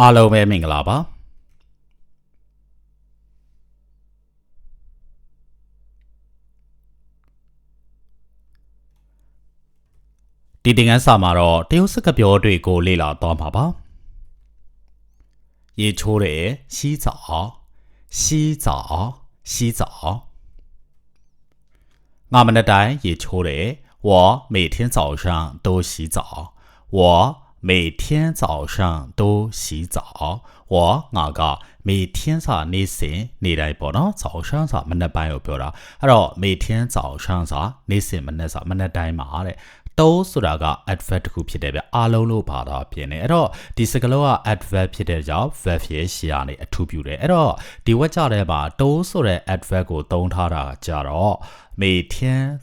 အားလုံးပဲမင်္ဂလာပါဒီတင်ငန်းစာမှာတော့တရုတ်စကားပြောတွေကိုလေ့လာသွားမှာပါရေချိုးတယ်洗澡洗澡洗澡ငါမနေ့တိုင်းရေချိုးတယ်我每天早上都洗澡我 每天早上都洗澡我ငါက每天စာနေ့စဉ်နေ့တိုင်းပေါ့နော်早上စာမနေ့ပိုင်းကိုပြောတာအဲ့တော့每天早上စာနေ့စဉ်မနေ့စာမနေ့တိုင်းမှာတဲ့တိုးဆိုတာက adverb တစ်ခုဖြစ်တယ်ဗျအားလုံးလို့ပါတာဖြစ်နေအဲ့တော့ဒီစကားလုံးက adverb ဖြစ်တဲ့ကြောင့် verb ရဲ့ရှေ့ကနေအထူးပြုတယ်အဲ့တော့ဒီဝက်ကြတဲ့မှာတိုးဆိုတဲ့ adverb ကိုသုံးထားတာကြတော့每天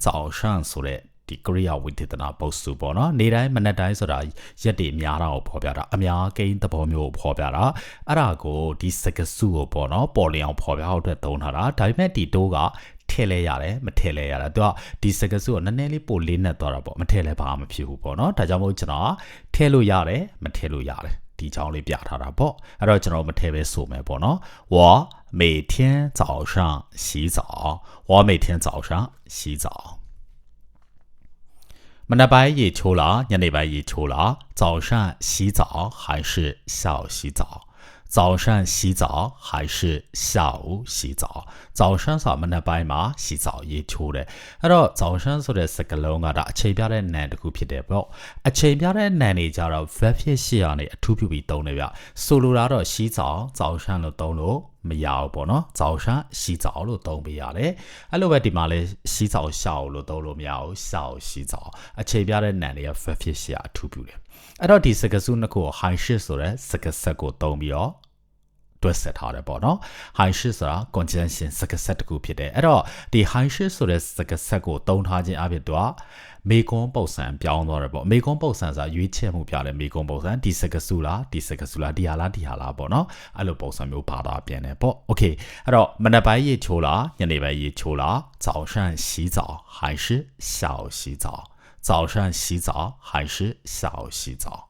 早上ဆိုတဲ့ ဒီကရိယာဝိသေသနာပုတ်စုပေါ့နော်နေတိုင်းမနေ့တိုင်းဆိုတာရက်တွေများတာကိုဖော်ပြတာအများကိန်းသဘောမျိုးကိုဖော်ပြတာအဲ့ဒါကိုဒီစကစုကိုပေါ့နော်ပေါ်လျောင်ဖော်ပြအောင်အတွက်သုံးထားတာဒါပေမဲ့ဒီတိုးကထည့်လဲရတယ်မထည့်လဲရတယ်သူကဒီစကစုကိုနည်းနည်းလေးပိုလေးနဲ့သွားတာပေါ့မထည့်လဲဘာမှမဖြစ်ဘူးပေါ့နော်ဒါကြောင့်မို့ကျွန်တော်ထည့်လို့ရတယ်မထည့်လို့ရတယ်ဒီချောင်းလေးပြထားတာပေါ့အဲ့တော့ကျွန်တော်မထည့်ပဲဆိုမယ်ပေါ့နော်我每天早上洗澡我每天早上洗澡 满了白也求了啊年白拜也求了早上洗澡还是下午洗澡？早上洗澡还是下午洗澡早上ဆိုမနက်ပိုင်းမှာ洗澡ရေချိုးတယ်အဲ့တော့早上ဆိုတဲ့စကားလုံးကတော့အချိန်ပြတဲ့နာမ်တစ်ခုဖြစ်တယ်ပေါ့အချိန်ပြတဲ့နာမ်တွေကြတော့ verb ဖြစ်ရှေ့ရနေအထူးပြုပြီးသုံးတယ်ဗျဆိုလိုတာတော့洗澡早上လို့သုံးလို့မရဘူးပေါ့နော်早上洗澡လို့သုံးပေးရတယ်အဲ့လိုပဲဒီမှာလဲ洗澡下午လို့သုံးလို့မရဘူး下午洗澡အချိန်ပြတဲ့နာမ်တွေက verb ဖြစ်ရှေ့အထူးပြုတယ် အဲ့တော့ဒီစကားစုနှစ်ခုကို high shift ဆိုတဲ့စကားဆက်ကိုသုံးပြီးတော့တွက်ဆက်ထားတယ်ပေါ့နော် high shift ဆိုတာ conjunction စကားဆက်တစ်ခုဖြစ်တယ်အဲ့တော့ဒီ high shift ဆိုတဲ့စကားဆက်ကိုသုံးထားခြင်းအပြင်တော့မေကွန်ပုံစံပြောင်းသွားတယ်ပေါ့မေကွန်ပုံစံဆိုတာရွေးချယ်မှုပြတယ်မေကွန်ပုံစံဒီစကားစုလားဒီစကားစုလားဒီဟာလားဒီဟာလားပေါ့နော်အဲ့လိုပုံစံမျိုးပါတာပြန်တယ်ပေါ့ okay အဲ့တော့မနက်ပိုင်းရေချိုးလားညနေပိုင်းရေချိုးလား早上洗澡还是下午洗澡 早上洗澡还是下午洗澡？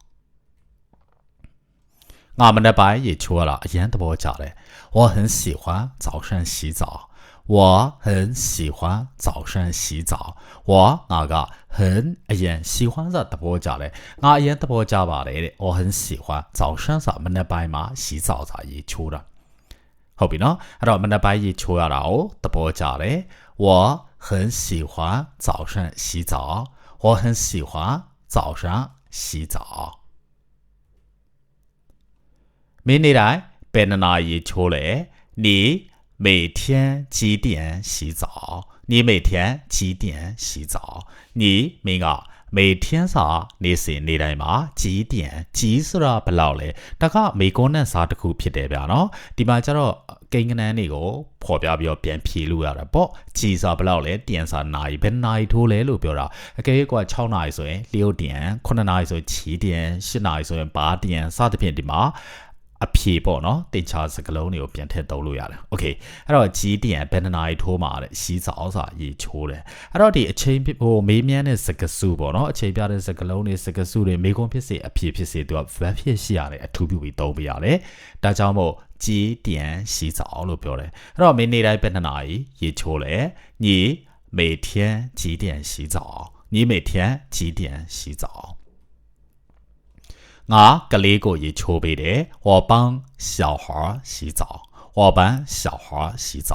俺们的白也去了，燕德伯家嘞。我很喜欢早上洗澡，我很喜欢早上洗澡，我那个很也喜欢在德伯家嘞。俺燕德伯家吧来的，我很喜欢早上咱们的白马洗澡，咱也去了。后边呢，俺们的白也去了哦，德伯家嘞，我很喜欢早上洗澡。我很喜欢早上洗澡。明你来别的那一出来你每天几点洗澡？你每天几点洗澡？你明啊每天စာနေ့စဉ်နေ့တိုင်းမှာကြီးတန်ကြီးဆိုတာဘယ်လောက်လဲတကမေကွန်နဲ့စာတစ်ခုဖြစ်တယ်ဗျာနော်ဒီမှာကျတော့ကိန်းကနန်းတွေကိုဖော်ပြပြီးတော့ပြန်ဖြေလို့ရတာပေါ့ကြီးစာဘယ်လောက်လဲတန်စာနာရီဘယ်နာရီထိုးလဲလို့ပြောတာအကဲကွာ6နာရီဆိုရင်လျှို့တန်9နာရီဆိုရင်ကြီးတန်10နာရီဆိုရင်ဘာတန်စသဖြင့်ဒီမှာ အဖြေပေါ့နော်တင်ချာစကလုံးတွေကိုပြန်ထည့်သုံးလို့ရတယ်။ Okay အဲ့တော့ကြီးတန်ဘယ်နှနာရီထိုးမှာလဲရှီးစာအောင်စာရေချိုးတယ်။အဲ့တော့ဒီအချိန်ဟိုမေးမြန်းတဲ့စကစုပေါ့နော်အချိန်ပြတဲ့စကလုံးတွေစကစုတွေမေကွန်ဖြစ်စေအဖြေဖြစ်စေသူက verb ဖြစ်ရှိရတယ်အထူးပြုပြီးသုံးပေးရတယ်။ဒါကြောင့်မို့ကြီးတန်ရှီးစာအောင်လို့ပြောတယ်။အဲ့တော့မင်းနေတိုင်းဘယ်နှနာရီရေချိုးလဲ။ညီ每天几点洗澡？你每天几点洗澡？ ငါကလေးကိုရေချိုးပေးတယ်我帮小孩洗澡我帮小孩洗澡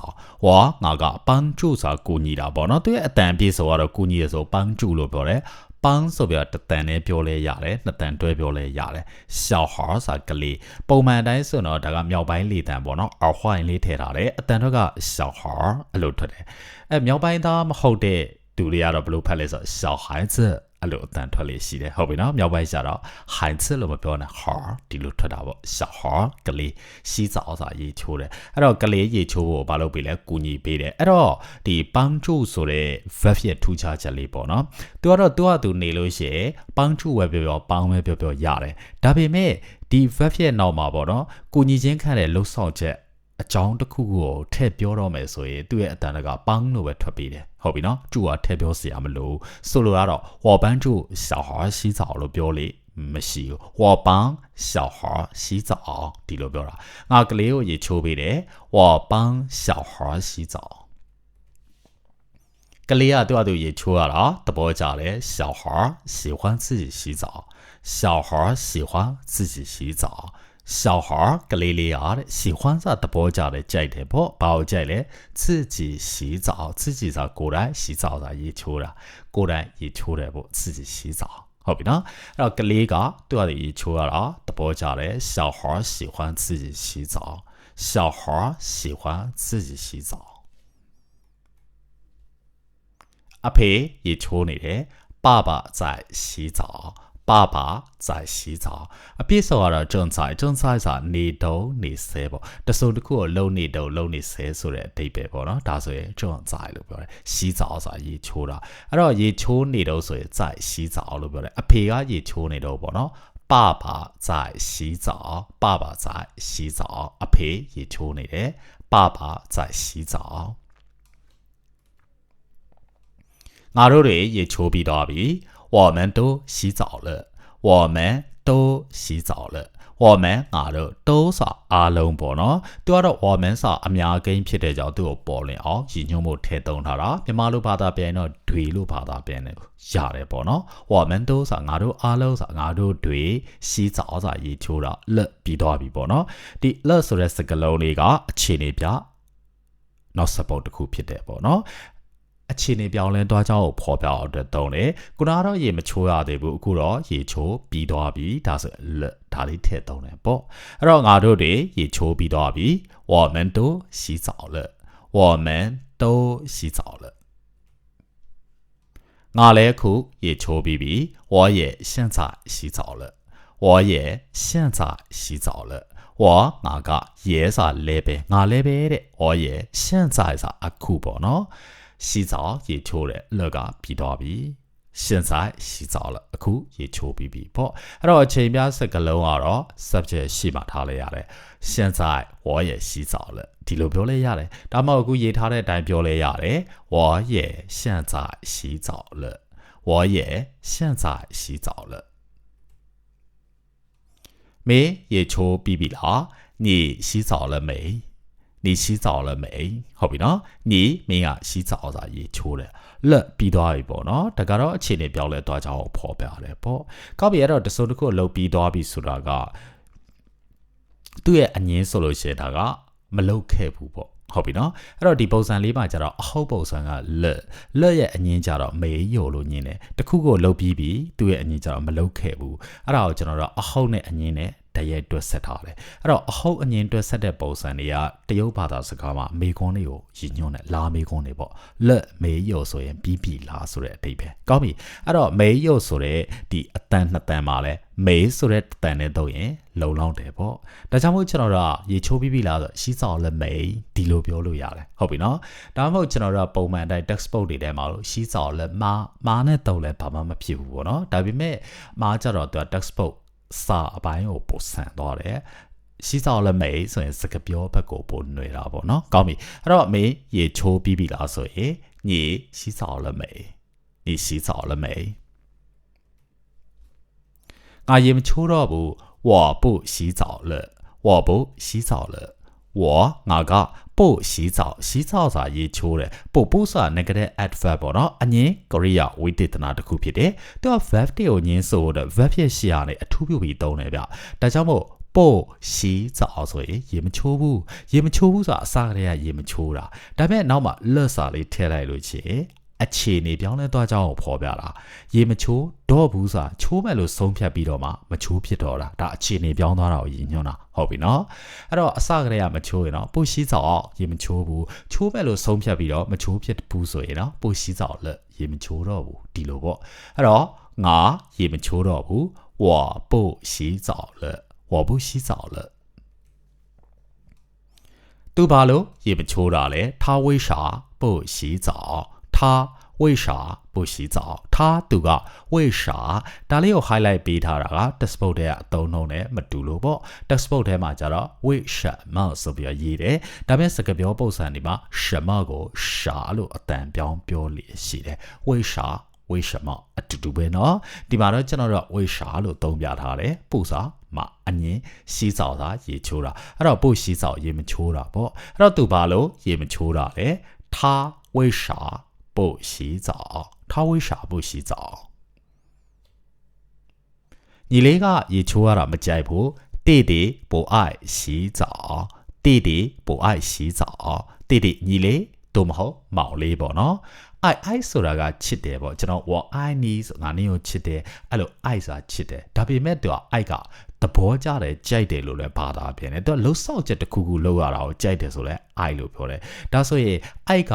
我ငါက帮助ဆိုတာကူညီတာပေါ့နော်သူရဲ့အတန်ပြေဆိုတော့ကူညီရဆို帮助လို့ပြောတယ်ပန်းဆိုပြီးတော့တတန်နဲ့ပြောလဲရတယ်နှစ်တန်တွဲပြောလဲရတယ်ရှောက်ဟာဆိုကလေးပုံမှန်တိုင်းဆိုတော့ဒါကမြောက်ပိုင်းလေတန်ပေါ့နော်အော်ဟိုင်းလေးထည့်ထားတယ်အတန်တော့ကရှောက်ဟာအဲ့လိုထွက်တယ်အဲမြောက်ပိုင်းသားမဟုတ်တဲ့သူတွေကတော့ဘယ်လိုဖတ်လဲဆိုတော့小孩子 အဲ့လိုအတန်ထွက်လေးရှိတယ်ဟုတ်ပြီနော်မြောက်ပိုင်းကျတော့ဟိုင်ချစ်လို့မပြောနဲ့ဟာဒီလိုထွက်တာပေါ့ရှောက်ဟာကလေးစီးစာအစားရေချိုးတယ်အဲ့တော့ကလေးရေချိုးဖို့ဘာလုပ်ပေးလဲကူညီပေးတယ်အဲ့တော့ဒီပန်းကျူဆိုတဲ့ verb ရဲ့ထူးခြားချက်လေးပေါ့နော်သူကတော့သူကသူနေလို့ရှိရင်ပန်းကျူပဲပြောပြောပန်းပဲပြောပြောရတယ်ဒါပေမဲ့ဒီ verb ရဲ့နောက်မှာပေါ့နော်ကူညီချင်းခံတဲ့လှုပ်ဆောင်ချက် အကြောင်းတစ်ခုကိုထည့်ပြောတော့မယ်ဆိုရင်သူ့ရဲ့အတန်ကပန်းလို့ပဲထွက်ပြီးတယ်ဟုတ်ပြီနော်ကျူကထည့်ပြောစရာမလိုဆိုလိုကတော့ဟော်ပန်းကျူ小孩洗澡လို့ပြောလေ မရှိဘူး我帮小孩洗澡ဒီလိုပြောတာငါကလေးကိုရေချိုးပေးတယ်我帮小孩洗澡ကလေးကသူ့အတူရေချိုးရတာသဘောကျတယ်小孩喜欢自己洗澡小孩喜欢自己洗澡 小孩个咧咧啊的，喜欢啥直播间的这一点不，把我这嘞自己洗澡，自己在过来洗澡的也出来，过来也出来不，自己洗澡。好比呢，然后个咧个对啊的也出来了，直播间嘞小孩喜欢自己洗澡，小孩喜欢自己洗澡。阿培也出来嘞，爸爸在洗澡。爸爸在洗澡အပြည့်စောကတော့正在正在ဆိုနေတုံးနေဆဲပေါ့တစုံတစ်ခုကိုလုံနေတုံးလုံနေဆဲဆိုတဲ့အဓိပ္ပာယ်ပေါ့နော်ဒါဆိုရင်正在လို့ပြောတယ်洗澡ဆိုတာရေချိုးတာအဲ့တော့ရေချိုးနေတုံးဆိုရင်在洗澡လို့ပြောတယ်အဖေကရေချိုးနေတုံးပေါ့နော်爸爸在洗澡爸爸在洗澡အဖေရေချိုးနေတယ်爸爸在洗澡ငါတို့တွေရေချိုးပြီးတော့ပြီ 我们都洗澡了我们都洗澡了我们ငါတို့都ဆိုအားလုံးပေါ့နော်သူကတော့我们ဆိုအများကိန်းဖြစ်တဲ့ကြောင့်သူ့ကိုပေါ်လင်အောင်ရည်ညွှန်းမှုထည့်သုံးထားတာမြန်မာလိုဘာသာပြန်တော့တွေလို့ဘာသာပြန်တယ်ရတယ်ပေါ့နော်我们都ဆိုငါတို့အားလုံးဆိုငါတို့တွေ洗澡ဆိုရေချိုးတာလက်ပြီးတော့ပြီပေါ့နော်ဒီလက်ဆိုတဲ့စကားလုံးလေးကအခြေအနေပြနောက်စပုတ်တစ်ခုဖြစ်တယ်ပေါ့နော် အခြေအနေပြောင်းလဲသွားကြောင်းကိုဖော်ပြအောင်အတွက်သုံးတယ်။ခုနကတော့ရေမချိုးရသေးဘူးအခုတော့ရေချိုးပြီးသွားပြီဒါဆိုဒါလေးထည့်သုံးတယ်ပေါ့။အဲ့တော့ငါတို့တွေရေချိုးပြီးသွားပြီ။我们都洗澡了。我们都洗澡了。ငါလည်းအခုရေချိုးပြီးပြီ။我也现在洗澡了。我也现在洗澡了。我ငါကရေစာလဲပဲငါလဲပဲတဲ့။我也现在စာအခုပေါ့နော်။ 洗澡ရေချိုးတယ်လက်ကပြီးတော့ပြီ现在洗澡了အခုရေချိုးပြီးပြီပေါ့အဲ့တော့အချိန်ပြစကလုံးကတော့ subject ရှိမှထားလိုက်ရတယ်现在我也洗澡了ဒီလိုပြောလဲရတယ်ဒါမှမဟုတ်အခုရေးထားတဲ့အတိုင်းပြောလဲရတယ်我也现在洗澡了我也现在洗澡了မေရေချိုးပြီးပြီလား你洗澡了没 你洗澡了没ဟုတ်ပြီနော်你မင်းက洗澡စာရေချိုးတယ်လက်ပြီးသွားပြီပေါ့နော်ဒါကတော့အခြေအနေပြောင်းလဲသွားကြအောင်ဖော်ပြရတယ်ပေါ့ကောက်ပြီအဲ့တော့တစုံတစ်ခုလှုပ်ပြီးသွားပြီဆိုတာကသူ့ရဲ့အငင်းဆိုလို့ရှိရင်ဒါကမလုတ်ခဲ့ဘူးပေါ့ဟုတ်ပြီနော်အဲ့တော့ဒီပုံစံလေးမှာကျတော့အဟုတ်ပုံစံကလက်လက်ရဲ့အငင်းကြတော့မေးရိုလို့ညင်းတယ်တခုကိုလှုပ်ပြီးပြီသူ့ရဲ့အငင်းကြတော့မလုတ်ခဲ့ဘူးအဲ့ဒါကိုကျွန်တော်တို့အဟုတ်နဲ့အငင်းနဲ့ တရဲတွက်ဆက်ထားတယ်အဲ့တော့အဟုတ်အငင်းတွက်ဆက်တဲ့ပုံစံတွေကတရုတ်ဘာသာစကားမှာမေကွန်းတွေကိုရည်ညွှန်းတယ်လာမေကွန်းတွေပေါ့လက်မေယုတ်ဆိုရင်ပြီးပြီလားဆိုတဲ့အဓိပ္ပာယ်ကောင်းပြီအဲ့တော့မေယုတ်ဆိုတဲ့ဒီအတန်နှစ်တန်မှာလဲမေဆိုတဲ့တန်နဲ့တော့ရင်လုံလောက်တယ်ပေါ့ဒါကြောင့်မို့ကျွန်တော်တို့ကရေချိုးပြီးပြီလားဆိုရှီးစော်လက်မေဒီလိုပြောလို့ရတယ်ဟုတ်ပြီနော်ဒါမှမဟုတ်ကျွန်တော်တို့ကပုံမှန်တိုင်း textbook တွေထဲမှာလို့ရှီးစော်လက်မာမာနဲ့တုံလဲဘာမှမဖြစ်ဘူးပေါ့နော်ဒါပေမဲ့မာကြတော့သူက textbook စာအပိုင်းကိုပိုဆန်သွားတယ်ရှိစောက်လက်မေးဆိုရင်စကပြောဘက်ကိုပိုຫນွေတာပေါ့နော်ကောင်းပြီအဲ့တော့မေးရေချိုးပြီးပြီလားဆိုရင်你洗澡了没你洗澡了没ငါရေမချိုးတော့ဘူး我不洗澡了我不洗澡了 我ငါကပို့ရှိဆောင်ရှိဆောင်စာရေးချိုးတယ်ပို့ပို့စာ negative adverb ပေါ့နော်အငင်းကရိယာဝိသေသနာတစ်ခုဖြစ်တယ်သူက verb တွေကိုညင်းဆိုတော့ verb ဖြစ်ရှိရနဲ့အထူးပြုပြီးသုံးတယ်ဗျဒါကြောင့်မို့ပို့ရှိဆောင်ဆိုရင်ရေမချိုးဘူးရေမချိုးဘူးဆိုတာအစကတည်းကရေမချိုးတာဒါပေမဲ့နောက်မှလွတ်စာလေးထည့်လိုက်လို့ချင်း အခြေအနေပြောင်းလဲသွားကြအောင်ဖော်ပြတာရေမချိုးတော့ဘူးဆိုတာချိုးမဲ့လို့ဆုံးဖြတ်ပြီးတော့မှမချိုးဖြစ်တော့တာဒါအခြေအနေပြောင်းသွားတာကိုရည်ညွှန်းတာဟုတ်ပြီနော်အဲ့တော့အစကတည်းကမချိုးရင်တော့ပိုရှိစောက်ရေမချိုးဘူးချိုးမဲ့လို့ဆုံးဖြတ်ပြီးတော့မချိုးဖြစ်ဘူးဆိုရင်တော့ပိုရှိစောက်လက်ရေမချိုးတော့ဘူးဒီလိုပေါ့အဲ့တော့ငါရေမချိုးတော့ဘူး我不洗澡了我不洗澡了သူဘာလို့ရေမချိုးတာလဲ他为啥不洗澡 他为啥不洗澡他သူက为啥ဒါလေးကို highlight ပေးထားတာက textbook ထဲကအသုံးနှုန်းနဲ့မတူလို့ပေါ့ textbook ထဲမှာကျတော့为什么ဆိုပြီးရေးတယ်ဒါပေမဲ့စကားပြောပုံစံဒီမှာ什么ကို傻လို့အတန်ပြောင်းပြောလေရှိတယ်为啥 为什么အတူတူပဲเนาะဒီမှာတော့ကျွန်တော်တို့为啥လို့သုံးပြထားတယ်ပို့စာမှာအငင်း洗澡တာရေချိုးတာအဲ့တော့ပို့洗澡ရေမချိုးတာပေါ့အဲ့တော့သူဘာလို့ရေမချိုးတာလဲ他为啥 不洗澡他为啥不洗澡ညီလေးကရေချိုးရတာမကြိုက်ဘူး弟弟不爱洗澡弟弟不爱洗澡弟弟ညီလေးတို့မဟုတ်မောင်လေးပေါ့နော်အိုက်အိုက်ဆိုတာကချစ်တယ်ပေါ့ကျွန်တော်ဝအိုင်နီဆိုငါနင်းကိုချစ်တယ်အဲ့လိုအိုက်ဆိုတာချစ်တယ်ဒါပေမဲ့သူကအိုက်က သဘောကျတယ်ကြိုက်တယ်လို့လည်းဘာသာပြန်တယ်သူကလှုပ်ဆောက်ချက်တစ်ခုခုလုပ်ရတာကိုကြိုက်တယ်ဆိုလဲအိုက်လို့ပြောတယ်ဒါဆိုရင်အိုက်က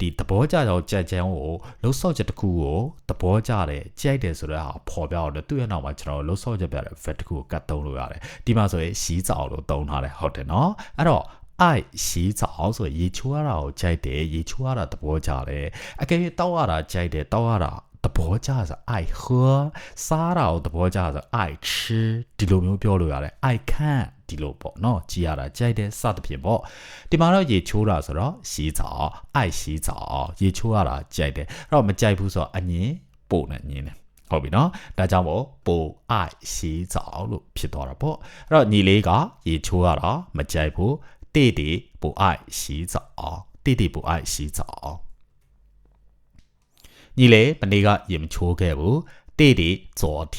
ဒီသဘောကျတော့ကြက်ချမ်းကိုလှုပ်ဆောက်ချက်တစ်ခုကိုသဘောကျတယ်ကြိုက်တယ်ဆိုတဲ့ဟာပေါ်ပြတော့သူ့ရဲ့နောက်မှာကျွန်တော်လှုပ်ဆောက်ချက်ပြတဲ့ vet တစ်ခုကိုကတ်သုံးလို့ရတယ်ဒီမှာဆိုရင်စီးကြော်လို့သုံးထားတယ်ဟုတ်တယ်နော်အဲ့တော့အိုက်洗澡ဆိုရေချိုးရတာကိုကြိုက်တယ်ရေချိုးရတာသဘောကျတယ်အကယ်၍တောက်ရတာကြိုက်တယ်တောက်ရတာ သဘောကျဆိုအိုက်喝စားတာကိုသဘောကျဆိုအိုက်吃ဒီလိုမျိုးပြောလို့ရတယ်အိုက်ခန့်ဒီလိုပေါ့နော်ကြည်ရတာကြိုက်တယ်စသဖြင့်ပေါ့ဒီမှာတော့ရေချိုးတာဆိုတော့洗澡အိုက်洗澡ရေချိုးရတာကြိုက်တယ်အဲ့တော့မကြိုက်ဘူးဆိုတော့အငင်းပို့နေညင်းတယ်ဟုတ်ပြီနော်ဒါကြောင့်မို့ပိုအိုက်洗澡လို့ဖြစ်သွားတာပေါ့အဲ့တော့ညီလေးကရေချိုးရတာမကြိုက်ဘူး弟弟不爱洗澡弟弟不爱洗澡ညီ လေးမနေ့ကရေမချိုးခဲ့ဘူး弟弟昨天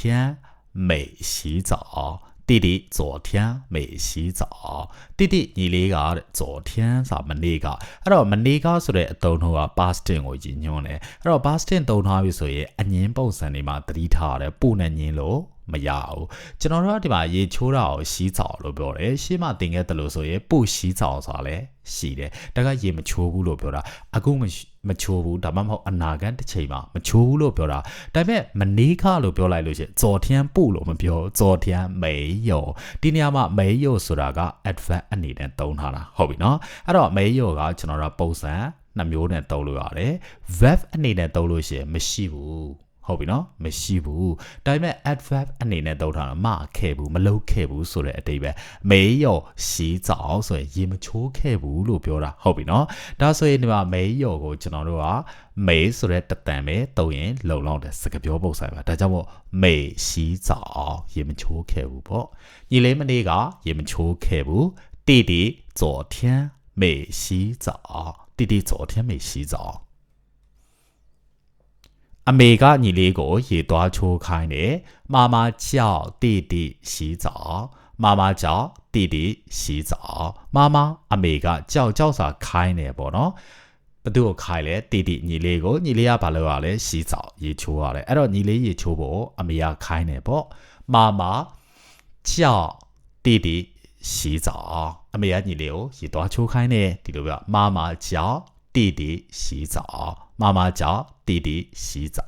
没洗澡弟弟昨天没洗澡弟弟ညီလေးကတဲ့昨天ဆိုမနေ့ကအဲ့တော့မနေ့ကဆိုတဲ့အသုံးနှုန်းက past tense ကိုရည်ညွှန်းတယ်အဲ့တော့ past tense သုံးထားပြီဆိုရင်အငင်းပုံစံတွေမှာသတိထားရတယ်ပုံနဲ့ညင်းလို့ မရဘူးကျွန်တော်တို့ကဒီမှာရေချိုးတာကိုစီး澡လို့ပြောတယ်ရှေ့မှာတင်ခဲ့တယ်လို့ဆိုရင်ပို့စီး澡ဆိုတာလည်းရှိတယ်ဒါကရေမချိုးဘူးလို့ပြောတာအခုမမချိုးဘူးဒါမှမဟုတ်အနာဂတ်တစ်ချိန်မှာမချိုးဘူးလို့ပြောတာဒါပေမဲ့မနေခလို့ပြောလိုက်လို့ရှိရင်ဇော်ထန်းပို့လို့မပြောဇော်ထန်းမေယောဒီနေရာမှာမေယောဆိုတာက adverb အနေနဲ့သုံးထားတာဟုတ်ပြီနော်အဲ့တော့မေယောကကျွန်တော်တို့ပုံစံနှမျိုးနဲ့သုံးလို့ရတယ် verb အနေနဲ့သုံးလို့ရှိရင်မရှိဘူး ဟုတ်ပြီနော်မရှိဘူးဒါပေမဲ့ adverb အနေနဲ့သုံးထားတာမခဲ့ဘူးမလုပ်ခဲ့ဘူးဆိုတဲ့အတိတ်ပဲမေယောစီးကြောင်ဆိုရင်ရေမချိုးခဲ့ဘူးလို့ပြောတာဟုတ်ပြီနော်ဒါဆိုရင်ဒီမှာမေယောကိုကျွန်တော်တို့ကမေဆိုတဲ့တတန်ပဲသုံးရင်လုံလောက်တဲ့စကားပြောပုံစံပါဒါကြောင့်မို့မေစီးကြောင်ရေမချိုးခဲ့ဘူးပေါ့ညီလေးမနေ့ကရေမချိုးခဲ့ဘူး弟弟昨天没洗澡弟弟昨天没洗澡 အမေကညီလေးကိုရေသွားချိုးခိုင်းတယ်။妈妈叫弟弟洗澡。妈妈叫弟弟洗澡。妈妈အမေကကြောက်ကြောက်စာခိုင်းတယ်ပေါ့နော်။ဘသူကိုခိုင်းလဲ弟弟ညီလေးကိုညီလေးကဘာလုပ်ရလဲ洗澡ရေချိုးရတယ်။အဲ့တော့ညီလေးရေချိုးဖို့အမေကခိုင်းတယ်ပေါ့။妈妈叫弟弟洗澡。အမေကညီလေးကိုရေသွားချိုးခိုင်းတယ်ဒီလိုပြော妈妈叫 弟弟洗澡。妈妈叫弟弟洗澡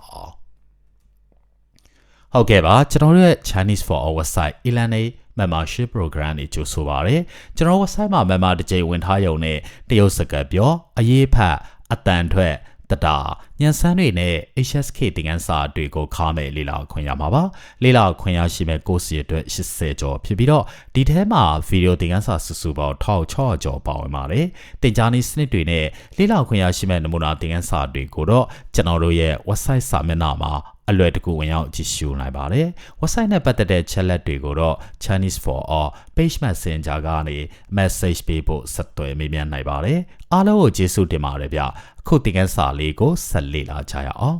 ဟုတ်ကဲ့ပါကျွန်တော်တို့ရဲ့ Chinese for our website Elane membership program တွေကြိုဆိုပါရစေကျွန်တော် website မှာ member တစ်ကြိမ်ဝင်ထားရုံနဲ့တရုတ်စကားပြောအရေးဖတ်အတန်ထွက် တတာညံစမ်းတွေနဲ့ HSK တင်ငန်းစာတွေကိုခါမဲ့လေ့လာခွင့်ရမှာပါလေ့လာခွင့်ရရှိမဲ့ course အတွက်80ကျော်ဖြစ်ပြီးတော့ဒီထဲမှာ video တင်ငန်းစာစုစုပေါင်း1600ကျော်ပါဝင်ပါတယ်တင်ကြားနည်းစနစ်တွေနဲ့လေ့လာခွင့်ရရှိမဲ့နမူနာတင်ငန်းစာတွေကိုတော့ကျွန်တော်တို့ရဲ့ website စာမျက်နှာမှာအလွယ်တကူဝင်ရောက်ကြည့်ရှုနိုင်ပါတယ်။ website နဲ့ပတ်သက်တဲ့ chat လက်တွေကိုတော့ Chinese for all page messenger ကနေ message ပေးဖို့ဆက်သွယ်မေးမြန်းနိုင်ပါတယ်။အားလုံးကိုကျေးဇူးတင်ပါတယ်ဗျ။ ခုတ်တင်ကန်းစာလေးကိုဆက်လေ့လာကြရအောင်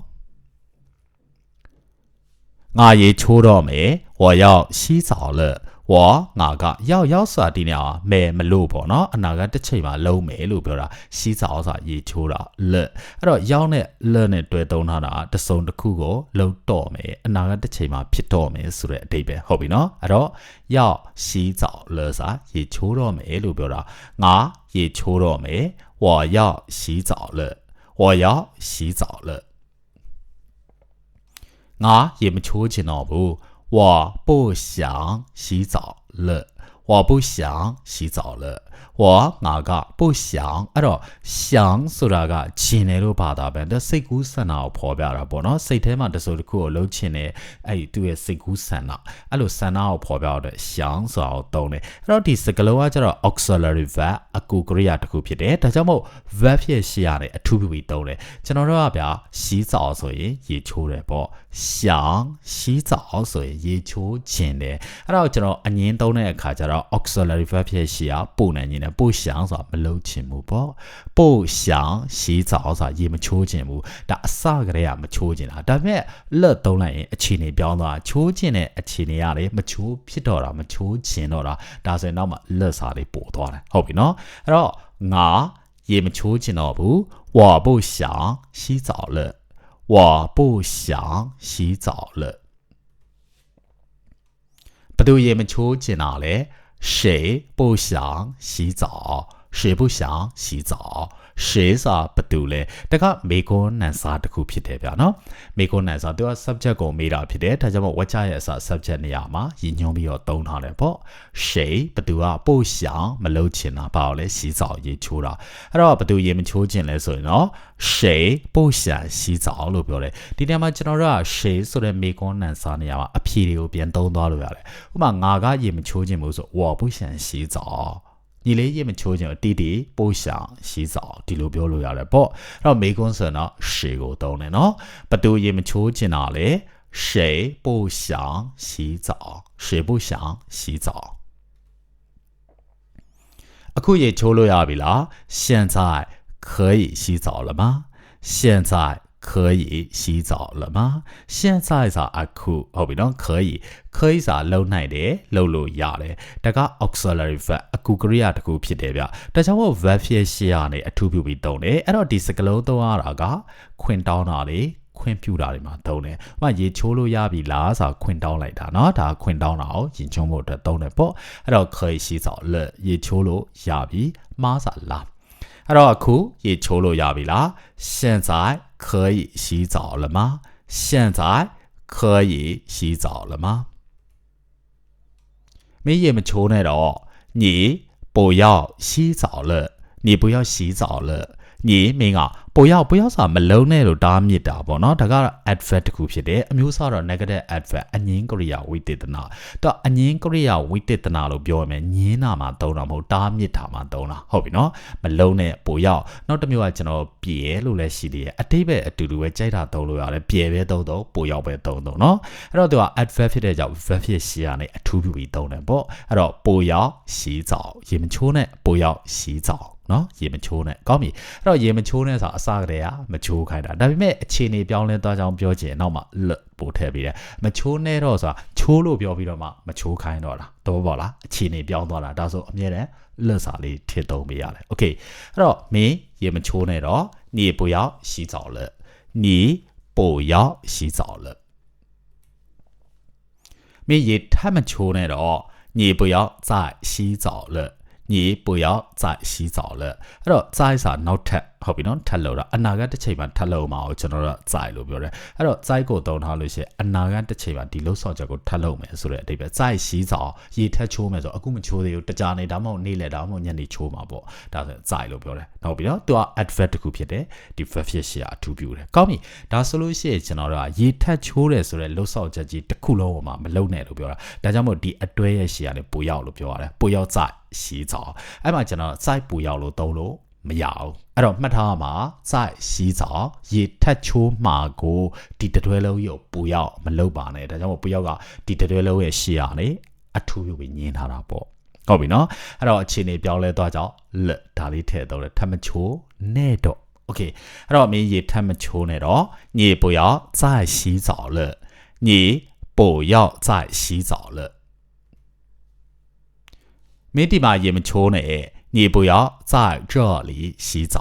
ငါရေချိုးတော့မယ်ဝါရောက်ရှိဆောင်လို့ဝါငါကရောက်ရောက်စာဒီနေအောင်မယ်မလို့ပေါ့နော်အနာကတစ်ချိန်မှာလုံးမယ်လို့ပြောတာရှိဆောင်စာရေချိုးတာလို့အဲ့တော့ရောက်နဲ့လို့နဲ့တွဲသုံးထားတာတစုံတစ်ခုကိုလုံးတော့မယ်အနာကတစ်ချိန်မှာဖြစ်တော့မယ်ဆိုတဲ့အဓိပ္ပာယ်ဟုတ်ပြီနော်အဲ့တော့ရောက်ရှိဆောင်လို့စာရေချိုးတော့မယ်လို့ပြောတာငါရေချိုးတော့မယ်ဝါရောက်ရှိဆောင်လို့ 我要洗澡了。我也没出去脑部，我不想洗澡了，我不想洗澡了。 ဝါငါကပို့ရှောင်အဲ့တော့ရှောင်ဆိုတာကဂျင်တယ်လို့ဘာသာပြန်တဲ့စိတ်ကူးဆန္ဒကိုဖော်ပြတာပေါ့နော်စိတ်ထဲမှာတစိုးတစ်ခုကိုလှုပ်ချင်တယ်အဲ့ဒီသူ့ရဲ့စိတ်ကူးဆန္ဒအဲ့လိုဆန္ဒကိုဖော်ပြတဲ့ရှောင်ဆိုတာကိုသုံးတယ်အဲ့တော့ဒီစကလုံးကကျတော့ auxiliary verb အကူကရိယာတစ်ခုဖြစ်တယ်ဒါကြောင့်မို့ verb ဖြစ်ရှိရတယ်အထူးပြုပြီးသုံးတယ်ကျွန်တော်တို့ကဗျာရှီးစာဆိုရင်ရေချိုးတယ်ပေါ့想洗澡ဆိုရင်ရေချိုးခြင်းတယ်အဲ့တော့ကျွန်တော်အငင်းသုံးတဲ့အခါကျတော့ auxiliary verb ဖြစ်ရှေ့ရပုံနေနေတယ်不想ဆိုတာမလုပ်ချင်ဘူးပေါ့不想洗澡ဆိုတာရေမချိုးချင်ဘူးဒါအစကတည်းကမချိုးချင်တာဒါပေမဲ့လက်သုံးလိုက်ရင်အခြေအနေပြောင်းသွားချိုးချင်တဲ့အခြေအနေရတယ်မချိုးဖြစ်တော့တာမချိုးချင်တော့တာဒါဆိုရင်တော့မှလက်စာလေးပို့သွားတယ်ဟုတ်ပြီနော်အဲ့တော့ငါရေမချိုးချင်တော့ဘူး我不想洗澡了 我不想洗澡了。不都爷们去哪嘞？谁不想洗澡？谁不想洗澡？ 谁စာဘသူလဲတကမေကွန်နန်စာတစ်ခုဖြစ်တယ်ဗျာနော်မေကွန်နန်စာသူက subject ကိုမေးတာဖြစ်တယ်ဒါကြောင့်မို့ဝါချရဲ့အစ subject နေရာမှာရည်ညွှန်းပြီးတော့သုံးထားတယ်ပေါ့谁ဘသူကပို့ဆောင်မလုပ်ချင်တာဘာလို့လဲ洗澡ရေချိုးတာအဲ့တော့ဘသူရေမချိုးချင်လဲဆိုရင်တော့谁不想洗澡လို့ပြောတယ်ဒီနေရာမှာကျွန်တော်တို့က谁ဆိုတဲ့မေကွန်နန်စာနေရာမှာအဖြေတွေကိုပြန်သုံးသွားလို့ရတယ်ဥပမာငါကရေမချိုးချင်ဘူးဆို我不想洗澡 ညီလေးရေမချိုးချင်တီတီပို့ဆောင်洗澡ဒီလိုပြောလို့ရတယ်ပေါ့အဲ့တော့မေကွန်းဆိုတော့ရှေကိုသုံးတယ်နော်ဘသူရေမချိုးချင်တာလေ谁不想洗澡谁不想洗澡အခုရေချိုးလို့ရပြီလား现在可以洗澡了吗现在 可以洗澡了吗现在စာအခုဟုတ်ပြီနော်可以可以စာလုံနိုင်တယ်လုံလို့ရတယ်ဒါက auxiliary verb အကူကရိယာတစ်ခုဖြစ်တယ်ဗျဒါကြောင့်မို့ verb ဖြစ်ရှေ့ကနေအထူးပြုပြီးသုံးတယ်အဲ့တော့ဒီစကားလုံးသုံးရတာကခွင်တောင်းတာလေခွင့်ပြုတာတွေမှာသုံးတယ်။ဥပမာရေချိုးလို့ရပြီလားဆိုတာခွင့်တောင်းလိုက်တာเนาะဒါခွင့်တောင်းတာကိုရင်ချုံဖို့အတွက်သုံးတယ်ပေါ့။အဲ့တော့可以洗澡了ရေချိုးလို့ရပြီ။မားစာလား။အဲ့တော့အခုရေချိုးလို့ရပြီလား။现在 可以洗澡了吗？现在可以洗澡了吗？没人们求来了，你不要洗澡了，你不要洗澡了， ညီမင်းကပိုရောက်ပိုရောက်စာမလုံးနဲ့လို့တားမြစ်တာပေါ့နော်ဒါက advert တခုဖြစ်တယ်အမျိုးအစားတော့ negative advert အငင်းကရိယာဝိသေသနာတော့အငင်းကရိယာဝိသေသနာလို့ပြောရမယ်ညင်းနာမှာသုံးတာမဟုတ်တားမြစ်တာမှာသုံးတာဟုတ်ပြီနော်မလုံးနဲ့ပိုရောက်နောက်တစ်မျိုးကကျွန်တော်ပြဲလို့လည်းရှိသေးတယ်အတိတ်ပဲအတူတူပဲကြိုက်တာသုံးလို့ရတယ်ပြဲပဲသုံးသုံးပိုရောက်ပဲသုံးသုံးနော်အဲ့တော့သူက advert ဖြစ်တဲ့ကြောင့် verb ဖြစ်ရှိရနဲ့အထူးပြုပြီးသုံးတယ်ပေါ့အဲ့တော့ပိုရောက်ရှိကြောင်ရေမချိုးနဲ့ပိုရောက်ရှိကြောင် နော်ရေမချိုးနဲ့ကောင်းပြီအဲ့တော့ရေမချိုးနဲ့ဆိုတာအစကတည်းကမချိုးခိုင်းတာဒါပေမဲ့အခြေအနေပြောင်းလဲသွားကြောင်းပြောချင်နောက်မှလပို့ထည့်ပြီးတယ်မချိုးနဲ့တော့ဆိုတာချိုးလို့ပြောပြီးတော့မှမချိုးခိုင်းတော့တာတော့ပေါ့လားအခြေအနေပြောင်းသွားတာဒါဆိုအမြဲတမ်းလက်စာလေးထည့်သုံးပေးရတယ်โอเคအဲ့တော့မင်းရေမချိုးနဲ့တော့你不要洗澡了你不要洗澡了မင်းရေထပ်မချိုးနဲ့တော့你不要再洗澡了 你不要再洗澡了。那再上 note。 ဟုတ်ပြီနော်ထပ်လို့တော့အနာဂတ်တစ်ချိန်မှာထပ်လို့မှာကိုကျွန်တော်တို့စိုက်လို့ပြောတယ်အဲ့တော့စိုက်ကိုသုံးထားလို့ရှိရင်အနာဂတ်တစ်ချိန်မှာဒီလှုပ်ဆောင်ချက်ကိုထပ်လို့မယ်ဆိုတဲ့အဓိပ္ပာယ်စိုက်ရှိဆောင်ရေထက်ချိုးမယ်ဆိုအခုမချိုးသေးဘူးတကြနေဒါမှမဟုတ်နေ့လည်ဒါမှမဟုတ်ညနေချိုးမှာပေါ့ဒါဆိုစိုက်လို့ပြောတယ်နောက်ပြီးတော့သူက adverb တစ်ခုဖြစ်တယ်ဒီ verb ဖြစ်ရှိအထူးပြုတယ်ကောင်းပြီဒါဆိုလို့ရှိရင်ကျွန်တော်တို့ကရေထက်ချိုးတယ်ဆိုတဲ့လှုပ်ဆောင်ချက်ကြီးတစ်ခုလုံးမှာမလုံနဲ့လို့ပြောတာဒါကြောင့်မို့ဒီအတွဲရဲ့ရှိရနဲ့ပူရောက်လို့ပြောရတယ်ပူရောက်စိုက်ရှိဆောင်အဲ့မှာကျွန်တော်စိုက်ပူရောက်လို့သုံးလို့ မရအောင်အဲ့တော့မှတ်ထားမှာစိုက်ရှိစာရေထက်ချိုးမှာကိုဒီတတွဲလုံးရုပ်ပူရောက်မလုပ်ပါနဲ့ဒါကြောင့်မို့ပူရောက်ကဒီတတွဲလုံးရဲ့ရှေ့ရနေအထူးပြုပြီးညင်းထားတာပေါ့ဟုတ်ပြီနော်အဲ့တော့အခြေအနေပြောင်းလဲသွားကြအောင်လဒါလေးထည့်တော့ထက်မချိုးနဲ့တော့โอเคအဲ့တော့မင်းရေထက်မချိုးနဲ့တော့ညေပူရောက်စိုက်ရှိစာလညေပူရောက်စိုက်ရှိစာလမင်းဒီမှာရေမချိုးနဲ့ 你不要在这里洗澡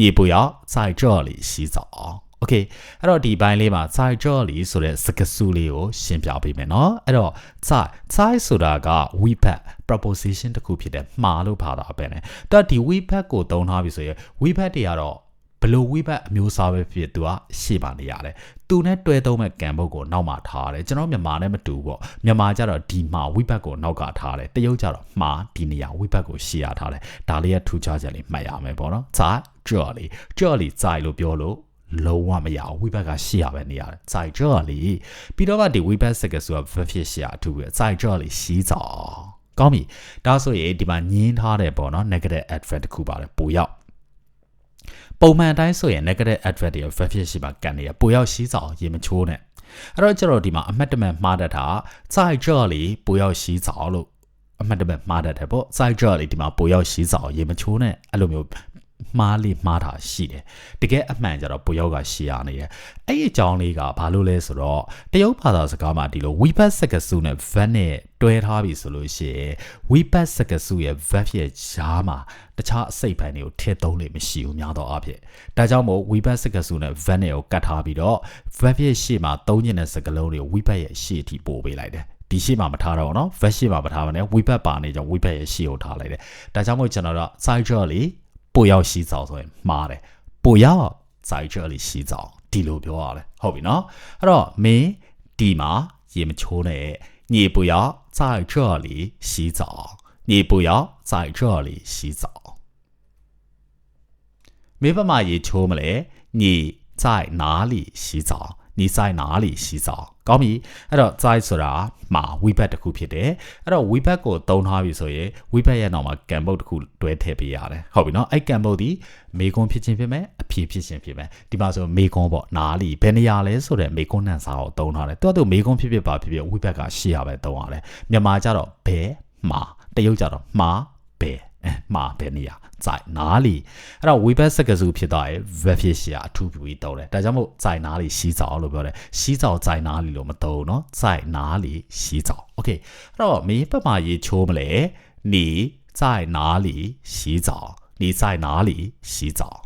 你不要在这里洗澡 โอเคအဲ့တော့ဒီဘိုင်းလေးမှာ在这里ဆိုတဲ့စကားစုလေးကိုရှင်းပြပေးမယ်เนาะအဲ့တော့在在ဆိုတာက we back preposition တစ်ခုဖြစ်တယ်မှားလို့ပါတာပဲねတော့ဒီ we back ကိုသုံးထားပြီဆိုရင် we back တွေကတော့ ဘလို့ဝိဘတ်အမျိုးအစားပဲဖြစ်သူကရှေ့ပါနေရတယ်သူနဲ့တွဲသုံးမဲ့ကံဘုတ်ကိုနောက်မှာထားတယ်ကျွန်တော်မြန်မာနဲ့မတူပေါ့မြန်မာကျတော့ဒီမှာဝိဘတ်ကိုနောက်ကထားတယ်တရုတ်ကျတော့မှာဒီနေရာဝိဘတ်ကိုရှေ့ရထားတယ်ဒါလေးကထူးခြားချက်လေးမှတ်ရမယ်ပေါ့နော်ဇာကြော်လီကြော်လီဇိုင်လို့ပြောလို့လုံးဝမရဘူးဝိဘတ်ကရှေ့ရပဲနေရတယ်ဇိုင်ကြော်လီပြီးတော့မှဒီဝိဘတ်စကဆူက verb ဖြစ်ရှေ့ရအထူးပဲဇိုင်ကြော်လီရှီးစောကောင်းပြီဒါဆိုရင်ဒီမှာညင်းထားတယ်ပေါ့နော် negative adverb တစ်ခုပါတယ်ပိုရောက် ပုံမှန်အတိုင်းဆိုရင် negative advert တွေ verify ရှိပါကန်နေရပိုရောက်ရှိဆောင်ရေမချိုးနဲ့အဲ့တော့ကျွန်တော်ဒီမှာအမှတ်တမဲ့မှားတတ်တာစိုက်ကြော်လေးပိုရောက်ရှိဆောင်လို့အမှတ်တမဲ့မှားတတ်တယ်ပေါ့စိုက်ကြော်လေးဒီမှာပိုရောက်ရှိဆောင်ရေမချိုးနဲ့အဲ့လိုမျိုး မှားလေးမှားတာရှိတယ်တကယ်အမှန်ကြတော့ပိုရောက်ကရှေ့ရနေရဲ့အဲ့ဒီအကြောင်းလေးကဘာလို့လဲဆိုတော့တရုတ်ဘာသာစကားမှာဒီလို we back စကားစုနဲ့ verb နဲ့တွဲထားပြီဆိုလို့ရှိရင် we back စကားစုရဲ့ verb ရဲ့ဂျားမှာတခြားအစိတ်ပိုင်းတွေကိုထည့်သုံးလို့မရှိဘူးများတော့အဖြစ်ဒါကြောင့်မို့ we back စကားစုနဲ့ verb နဲ့ကိုကတ်ထားပြီးတော့ verb ရဲ့ရှေ့မှာသုံးညတဲ့စကားလုံးတွေကို we back ရဲ့ရှေ့အထိပို့ပေးလိုက်တယ်ဒီရှေ့မှာမထားတော့ဘူးเนาะ verb ရှေ့မှာမထားဘဲနဲ့ we back ပါနေကြောင့် we back ရဲ့ရှေ့ကိုထားလိုက်တယ်ဒါကြောင့်မို့ကျွန်တော်တို့ side draw လေး 不要洗澡所以妈的不要在这里洗澡第六句话呢后面呢他说你的妈也没出来你不要在这里洗澡你不要在这里洗澡。没办法也出不来你在哪里洗澡你在哪里洗澡？ ကောင်းပြီအဲ့တော့在ဆိုတာမှာ we back တစ်ခုဖြစ်တယ်အဲ့တော့ we back ကိုသုံးထားပြီဆိုရင် we back ရဲ့နောက်မှာ can boat တစ်ခုတွဲထည့်ပေးရတယ်ဟုတ်ပြီနော်အဲ့ can boat ဒီမေကွန်ဖြစ်ခြင်းဖြစ်မယ်အဖြေဖြစ်ခြင်းဖြစ်မယ်ဒီမှာဆိုမေကွန်ပေါ့နားလီဘယ်နေရာလဲဆိုတဲ့မေကွန်နန်စာကိုသုံးထားတယ်သူကသူမေကွန်ဖြစ်ဖြစ်ပါဖြစ်ဖြစ် we back ကရှေ့ရပဲသုံးရတယ်မြန်မာကျတော့ဘယ်မှာတရုတ်ကျတော့မှာဘ 嘛别尼啊，在哪里？那我一般这个时候皮到哎，不皮洗啊，吐不一道嘞。大家么在哪里洗澡了不嘞？洗澡在哪里了么？都呢，在哪里洗澡？OK，那没办法也求么嘞？你在哪里洗澡？你在哪里洗澡？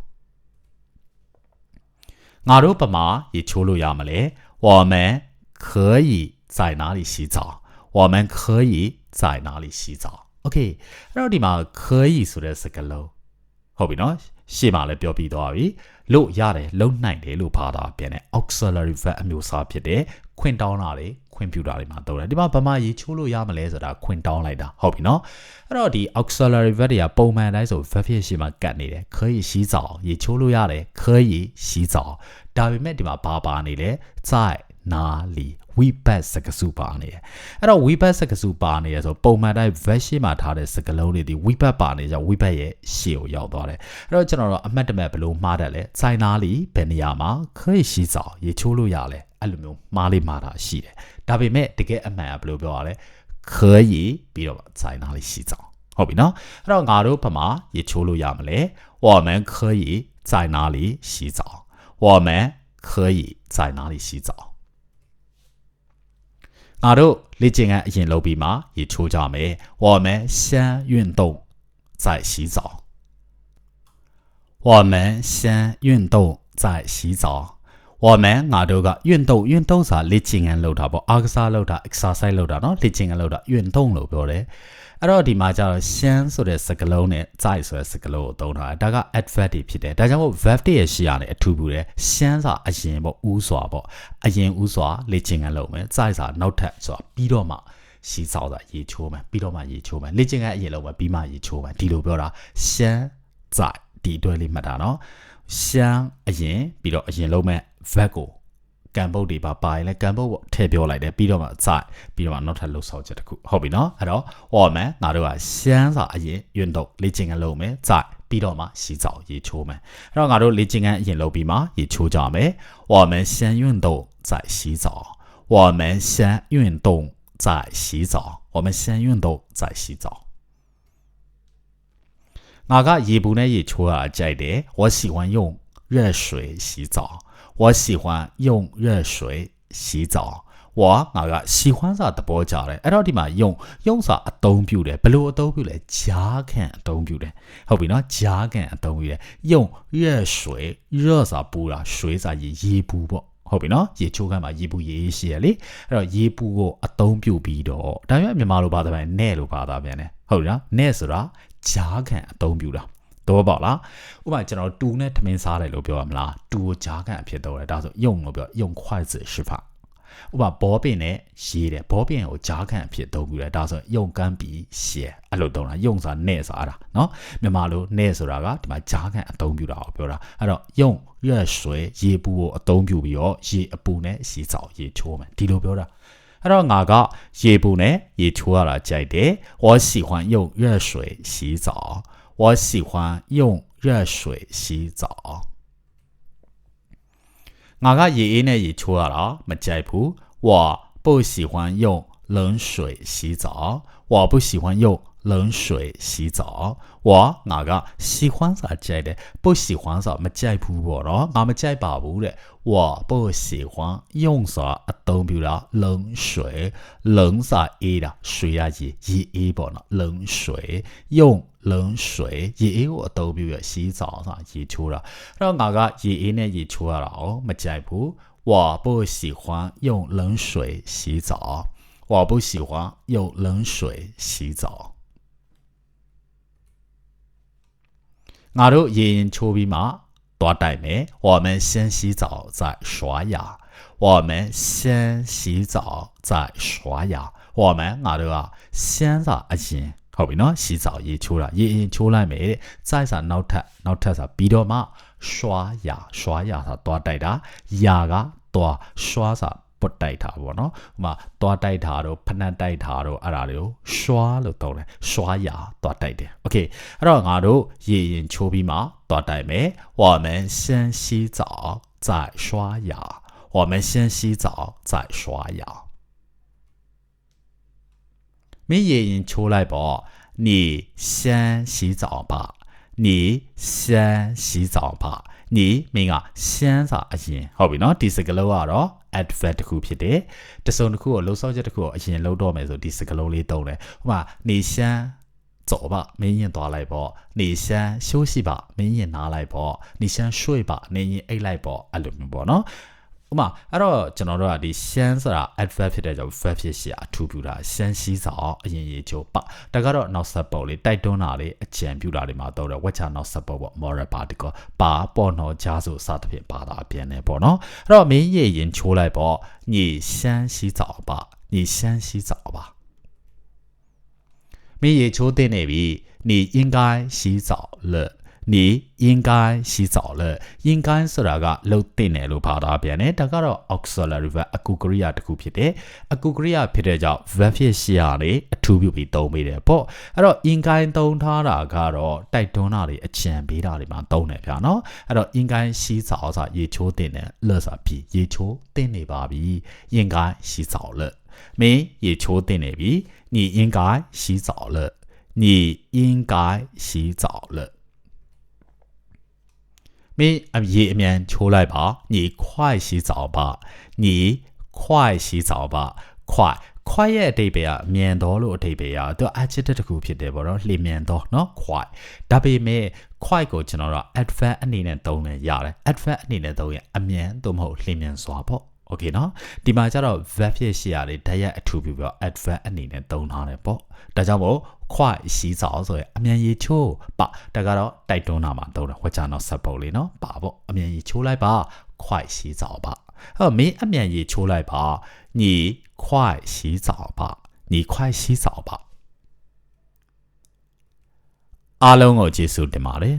ငါတို့ပမာရေချိုးလို့ရမလဲ။我们可以在哪里洗澡？我们可以在哪里洗澡？ okay အဲ့တော့ဒီမှာ可以ဆိုတဲ့စကားလုံးဟုတ်ပြီနော်ရှေ့မှာလည်းပြောပြီးသွားပြီလို့ရတယ်လုံနိုင်တယ်လို့ဘာသာပြန်တဲ့ auxiliary verb အမျိုးအစားဖြစ်တဲ့ခွင့်တောင်းတာတွေခွင့်ပြုတာတွေမှာသုံးတယ်ဒီမှာဗမာရေးချိုးလို့ရမလဲဆိုတာခွင့်တောင်းလိုက်တာဟုတ်ပြီနော်အဲ့တော့ဒီ auxiliary verb တွေကပုံမှန်တိုင်းဆို verb ဖြစ်ရှေ့မှာကတ်နေတယ်可以洗澡ရေချိုးလို့ရတယ်可以洗澡ဒါပေမဲ့ဒီမှာဘာပါနေလဲ在 哪里 we back စကားစုပါနေတယ်အဲ့တော့ we back စကားစုပါနေရဆိုပုံမှန်တိုင်း verb ရှေ့မှာထားတဲ့စကားလုံးတွေဒီ we back ပါနေကြ we back ရဲ့ရှေ့ကိုရောက်သွားတယ်အဲ့တော့ကျွန်တော်တို့အမှတ်တမဲ့ဘယ်လိုမှားတယ်လဲဆိုင်နာလီဘယ်နေရာမှာ可以洗澡ရေချိုးလို့ရလဲအဲ့လိုမျိုးမှားလေးမှားတာရှိတယ်ဒါပေမဲ့တကယ်အမှန်ကဘယ်လိုပြောရလဲ可以ပြီးတော့ဆိုင်နာလီ洗澡ဟုတ်ပြီနော်အဲ့တော့ငါတို့ဘက်မှာရေချိုးလို့ရမလဲ我们可以在哪里洗澡我们可以在哪里洗澡 ငါတို့လေ့ကျင့်ခန်းအရင်လုပ်ပြီးမှရေချိုးကြမယ်我们先运动再洗澡我们先运动再洗澡我们ငါတို့က运动运动ဆိုတာလေ့ကျင့်ခန်းလုပ်တာပေါ့အားကစားလုပ်တာ exercise လုပ်တာเนาะလေ့ကျင့်ခန်းလုပ်တာ运动လို့ပြောတယ် အဲ့တော့ဒီမှာကျတော့ရှမ်းဆိုတဲ့စကားလုံးနဲ့ zai ဆိုတဲ့စကားလုံးကိုသုံးထားတယ်ဒါက adverb တွေဖြစ်တယ်ဒါကြောင့်မို့ verb တွေရဲ့ရှေ့ရနေအထူးပူတယ်ရှမ်းစာအရင်ပေါ့ဦးစွာပေါ့အရင်ဦးစွာလေ့ကျင့်ခန်းလုပ်မယ် zai စာနောက်ထပ်ဆိုတာပြီးတော့မှရှီဆောက်တာရေချိုးမယ်ပြီးတော့မှရေချိုးမယ်လေ့ကျင့်ခန်းအရင်လုပ်မယ်ပြီးမှရေချိုးမယ်ဒီလိုပြောတာရှမ်း zai ဒီတွဲလေးမှတ်တာနော်ရှမ်းအရင်ပြီးတော့အရင်လုံးမဲ့ verb ကို ကံပုတ်တွေပါပါရင်လည်းကံပုတ်ပေါ့ထည့်ပြောလိုက်တယ်ပြီးတော့မှ zai ပြီးတော့မှနောက်ထပ်လှုပ်ဆောက်ချက်တစ်ခုဟုတ်ပြီနော်အဲ့တော့我们ငါတို့ကရှမ်းစာအရင်运动လေ့ကျင့်ခန်းလုပ်မယ် zai ပြီးတော့မှ洗澡ရေချိုးမယ်အဲ့တော့ငါတို့လေ့ကျင့်ခန်းအရင်လုပ်ပြီးမှရေချိုးကြမယ်我们先运动再洗澡我们先运动再洗澡我们先运动再洗澡ငါကရေဘူးနဲ့ရေချိုးတာကြိုက်တယ်我喜欢用热水洗澡 我喜欢用热水洗澡我ငါက喜欢စာသဘောကျတယ်အဲ့တော့ဒီမှာ用用စာအသုံးပြုတယ်ဘယ်လိုအသုံးပြုလဲဂျားခံအသုံးပြုတယ်ဟုတ်ပြီနော်ဂျားခံအသုံးပြုတယ်用热水热စာပူတာ水စာရေရေဘူးပေါ့ဟုတ်ပြီနော်ရေချိုးခန်းမှာရေပူရေရှိရလေအဲ့တော့ရေပူကိုအသုံးပြုပြီးတော့ဒါပေမဲ့မြန်မာလိုဘာသာပြန်နဲ့လို့ဘာသာပြန်တယ်ဟုတ်ပြီနော်နဲ့ဆိုတာဂျားခံအသုံးပြုတာ သဘောပေါက်လားဥပမာကျွန်တော်တူနဲ့ထမင်းစားတယ်လို့ပြောရမလားတူကိုကြားကန်အဖြစ်တော့တယ်ဒါဆိုယုံလို့ပြောယုံခွိုက်စရှိဖာဥပမာဘောပင်နဲ့ရေးတယ်ဘောပင်ကိုကြားခံအဖြစ်သုံးပြီးတယ်ဒါဆိုယုံကန်းပြီးရှယ်အဲ့လိုသုံးတာယုံစာနဲ့စာအဲ့ဒါနော်မြန်မာလိုနဲ့ဆိုတာကဒီမှာကြားခံအသုံးပြုတာကိုပြောတာအဲ့တော့ယုံရက်ဆွဲရေပူကိုအသုံးပြုပြီးတော့ရေအပူနဲ့ရေစောင်ရေချိုးမယ်ဒီလိုပြောတာအဲ့တော့ငါကရေပူနဲ့ရေချိုးရတာကြိုက်တယ်။我喜欢用热水洗澡。我喜欢用热水洗澡。我个爷爷呢也错了，没在步。我不喜欢用冷水洗澡，我不喜欢用冷水洗澡。我我个喜欢啥之类的，不喜欢啥没在乎我咯，我没在把握的。我不喜欢用啥都比了冷水，冷啥一的水啊一一一不呢？冷水用冷水一我都比了洗澡啥一出了，然后我个一一呢一出了哦，没在乎。我不喜欢用冷水洗澡。我不喜欢用冷水洗澡ငါတို့ရေရင်ချိုးပြီးမှသွားတိုက်မယ်我们先洗澡再刷牙我们先洗澡再刷牙我们ငါတို့က先စာအရင်ဟုတ်ပြီနော်洗澡ရေချိုးတာရေရင်ချိုးလိုက်မယ်တဲ့စိုက်စာနောက်ထပ်နောက်ထပ်စာပြီးတော့မှ刷牙刷牙စာသွားတိုက်တာယာကသွား刷စာ ပုတ်တိုက်တာပေါ့နော်ဥမာသွားတိုက်တာတို့ဖနှက်တိုက်တာတို့အဲ့ဒါတွေကိုရွှာလို့သုံးတယ်ရွှာရာသွားတိုက်တယ်โอเคအဲ့တော့ငါတို့ရေရင်ချိုးပြီးမှသွားတိုက်မယ်我们先洗澡再刷牙我们先洗澡再刷牙မင်းရေရင်ချိုးလိုက်ပေါ့你先洗澡吧你先洗澡吧 你မင်းက先စာအရင်ဟုတ်ပြီနော်ဒီစကလုံးကတော့ adverb တစ်ခုဖြစ်တယ်တစုံတစ်ခုကိုလှုပ်ဆောက်ချက်တစ်ခုကိုအရင်လှုပ်တော့မယ်ဆိုဒီစကလုံးလေးတုံးတယ်ဟိုမှာနေရှမ်း走吧မင်းရင်သွားလိုက်ပေါ့နေရှမ်း休息吧မင်းရင်နားလိုက်ပေါ့နေရှမ်းရွှေ့ပါနေရင်အိတ်လိုက်ပေါ့အဲ့လိုမျိုးပေါ့နော် ဥမာအဲ့တော့ကျွန်တော်တို့ကဒီရှမ်းဆိုတာ adverb ဖြစ်တဲ့ကြောင့် verb ဖြစ်ရှာအထူးပြုတာရှမ်းရှိစာအရင်ရေးချိုးပဒါကတော့နောက်ဆက်ပုတ်လေးတိုက်တွန်းတာလေးအကြံပြုတာတွေမှာတော့ဝက်ချနောက်ဆက်ပုတ်ပေါ့ moral particle ပါပေါ်နော်ကြားဆိုစသဖြင့်ပါတာအပြင်နေပေါ့နော်အဲ့တော့မင်းရေရင်ချိုးလိုက်ပေါ့ညရှမ်းရှိစာပါညရှမ်းရှိစာပါမင်းရေချိုးတဲ့နေပြီ你应该洗澡了 你应该洗澡了应该ဆိုတာကလှုပ်တင်တယ်လို့ပါတာပြန်တယ်ဒါကတော့ auxiliary verb အကူကရိယာတစ်ခုဖြစ်တယ်အကူကရိယာဖြစ်တဲ့ကြောင့် verb ဖြစ်ရှိရနေအထူးပြုပြီးသုံးပေးတယ်ပေါ့အဲ့တော့应该သုံးထားတာကတော့တိုက်တွန်းတာတွေအကြံပေးတာတွေမှာသုံးတယ်ဗျာနော်အဲ့တော့应该洗澡ဆိုရေချိုးတင်တယ်乐ဆိုပြီးရေချိုးတင်နေပါပြီ应该洗澡了မင်းရေချိုးတင်နေပြီ你应该洗澡了你应该洗澡了 မင်းအရေအမြန်ချိုးလိုက်ပါ你快洗澡吧你快洗澡吧快快ရဲ့အတိတ်ပဲကအမြန်တော်လို့အတိတ်ပဲကသူ adjective တစ်ခုဖြစ်တယ်ပေါ့နော်လျင်မြန်တော်เนาะ快ဒါပေမဲ့快ကိုကျွန်တော်တို့ adverb အနေနဲ့သုံးလဲရတယ် adverb အနေနဲ့သုံးရင်အမြန်သို့မဟုတ်လျင်မြန်စွာပေါ့โอเคเนาะဒီမှာကျတော့ verb ဖြစ်ရှိရတယ်ဓာတ်ရိုက်အထူးပြုပြီးတော့ adverb အနေနဲ့သုံးထားတယ်ပေါ့ဒါကြောင့်မို့ ခွရှိစာဆိုရယ်အမြန်ရေချိုးပါဒါကတော့တိုက်တွန်းတာမှာတော့ဟွက်ချာတော့ဆက်ပုံလေးနော်ပါပေါ့အမြန်ရေချိုးလိုက်ပါခွရှိစာပါဟောမင်းအမြန်ရေချိုးလိုက်ပါညီခွရှိစာပါညီခွရှိစာပါအားလုံးကိုကျေးဇူးတင်ပါတယ်